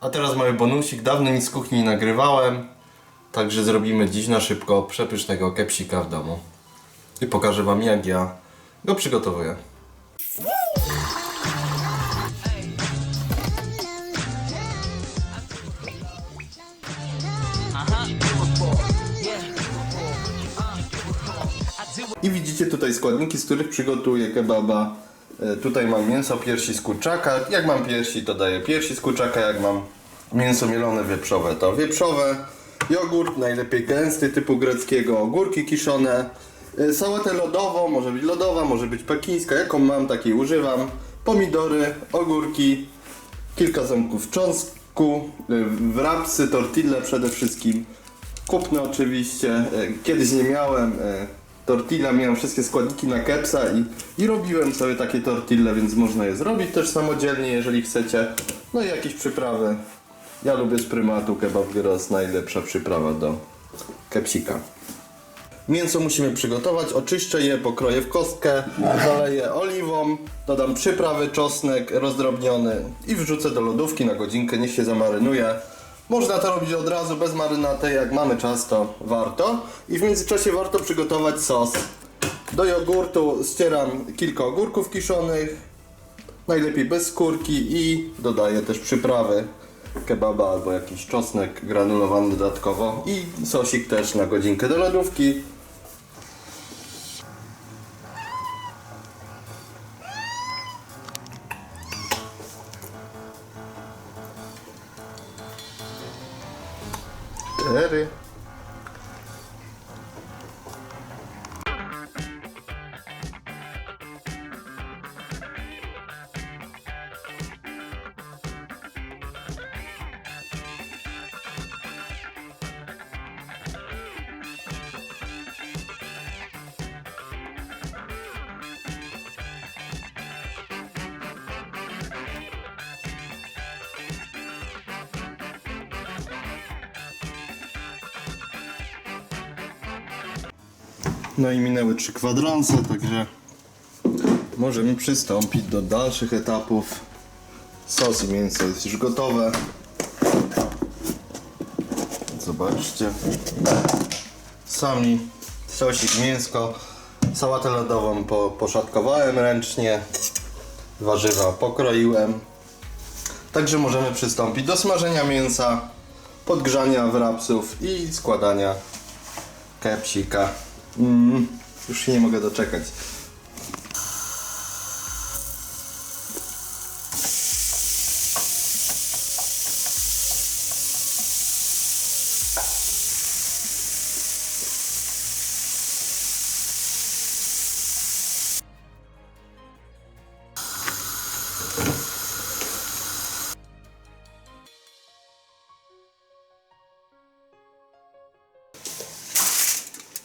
A teraz mały bonusik. Dawno nic z kuchni nie nagrywałem. Także zrobimy dziś na szybko przepysznego kepsika w domu. I pokażę wam jak ja go przygotowuję. I widzicie tutaj składniki, z których przygotuję kebaba. E, Tutaj mam mięso piersi z kurczaka. Jak mam piersi, to daję piersi z kurczaka. Jak mam mięso mielone wieprzowe, to wieprzowe. Jogurt, najlepiej gęsty typu greckiego, ogórki kiszone. e, Sałatę lodową, może być lodowa, może być pekińska. Jaką mam, takiej używam. Pomidory, ogórki, kilka ząbków cząstku, e, wrapsy, tortille przede wszystkim. Kupne oczywiście. Kiedyś nie miałem tortilla, miałem wszystkie składniki na kepsa i, i robiłem sobie takie tortille, więc można je zrobić też samodzielnie, jeżeli chcecie. No i jakieś przyprawy. Ja lubię z prymatu kebab gyros, najlepsza przyprawa do kepsika. Mięso musimy przygotować, oczyszczę je, pokroję w kostkę, zaleję oliwą, dodam przyprawy, czosnek rozdrobniony i wrzucę do lodówki na godzinkę, niech się zamarynuje. Można to robić od razu, bez marynaty, jak mamy czas to warto. I w międzyczasie warto przygotować sos. Do jogurtu ścieram kilka ogórków kiszonych, najlepiej bez skórki i dodaję też przyprawy kebaba albo jakiś czosnek granulowany dodatkowo i sosik też na godzinkę do lodówki. Cztery. No i minęły trzy kwadranse, także możemy przystąpić do dalszych etapów. Sos i mięso jest już gotowe. Zobaczcie. Sami sosik, mięsko. Sałatę lodową po, poszatkowałem ręcznie. Warzywa pokroiłem. Także możemy przystąpić do smażenia mięsa, podgrzania wrapsów i składania kepsika. Mm, już się nie mogę doczekać.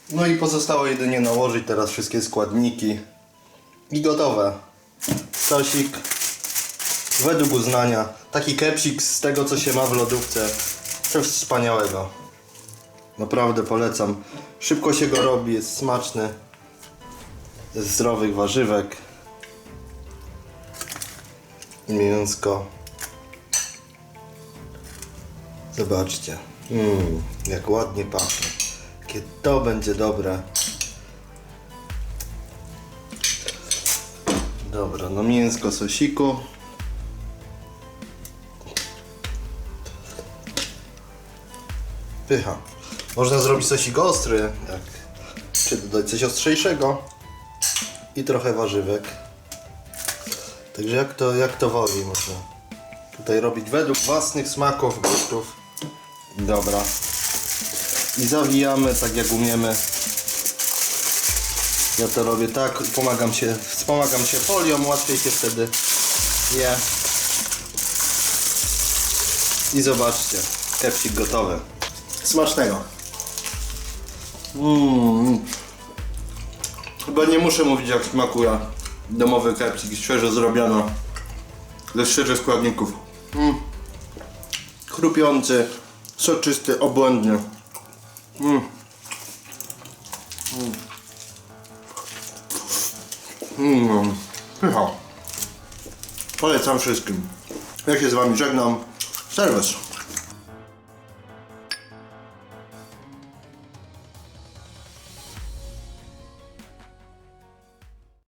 No i pozostało jedynie nałożyć teraz wszystkie składniki i gotowe. Sosik według uznania. Taki kepsik z tego co się ma w lodówce. Coś wspaniałego. Naprawdę polecam. Szybko się go robi, jest smaczny. Z zdrowych warzywek. Mięsko. Zobaczcie. Mmm, jak ładnie pachnie. Jakie to będzie dobre. Dobra, no mięsko sosiku. Pycha. Można zrobić sosik ostry, jak, czy dodać coś ostrzejszego i trochę warzywek. Także jak to, jak to woli można tutaj robić według własnych smaków, gustów. Dobra. I zawijamy tak jak umiemy. Ja to robię tak, pomagam się, wspomagam się folią, łatwiej się wtedy je. I zobaczcie, kepsik gotowy. Smacznego. Mm. Chyba nie muszę mówić jak smakuje domowy kepsik, świeżo zrobiony. Ze świeżych składników. Mm. Chrupiący, soczysty, obłędny. Mm. Mm. Mm. Pycha. Polecam wszystkim. Ja się z Wami żegnam. Serwis.